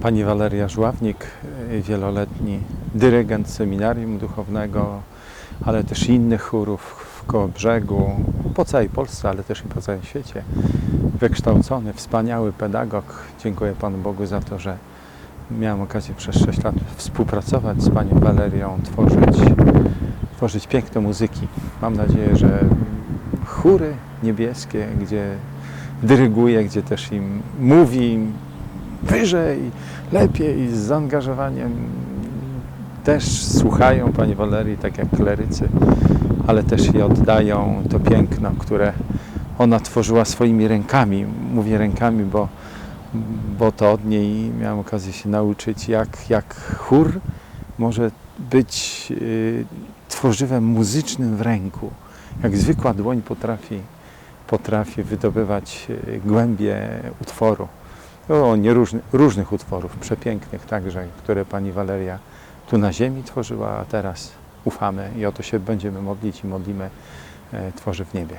Pani Waleria Żławnik, y, wieloletni dyrygent seminarium duchownego, ale też innych chórów w Kołobrzegu, po całej Polsce, ale też i po całym świecie. Wykształcony, wspaniały pedagog. Dziękuję Panu Bogu za to, że miałem okazję przez 6 lat współpracować z Panią Walerią, tworzyć, tworzyć piękne muzyki. Mam nadzieję, że chóry niebieskie, gdzie dyryguje, gdzie też im mówi wyżej, lepiej, z zaangażowaniem. Też słuchają Pani Walerii, tak jak klerycy, ale też i oddają to piękno, które ona tworzyła swoimi rękami. Mówię rękami, bo, bo to od niej miałem okazję się nauczyć, jak, jak chór może być y, tworzywem muzycznym w ręku. Jak zwykła dłoń potrafi, potrafi wydobywać y, głębie utworu. O, nie różny, różnych utworów, przepięknych także, które pani Waleria tu na ziemi tworzyła, a teraz ufamy i o to się będziemy modlić i modlimy, e, tworzy w niebie.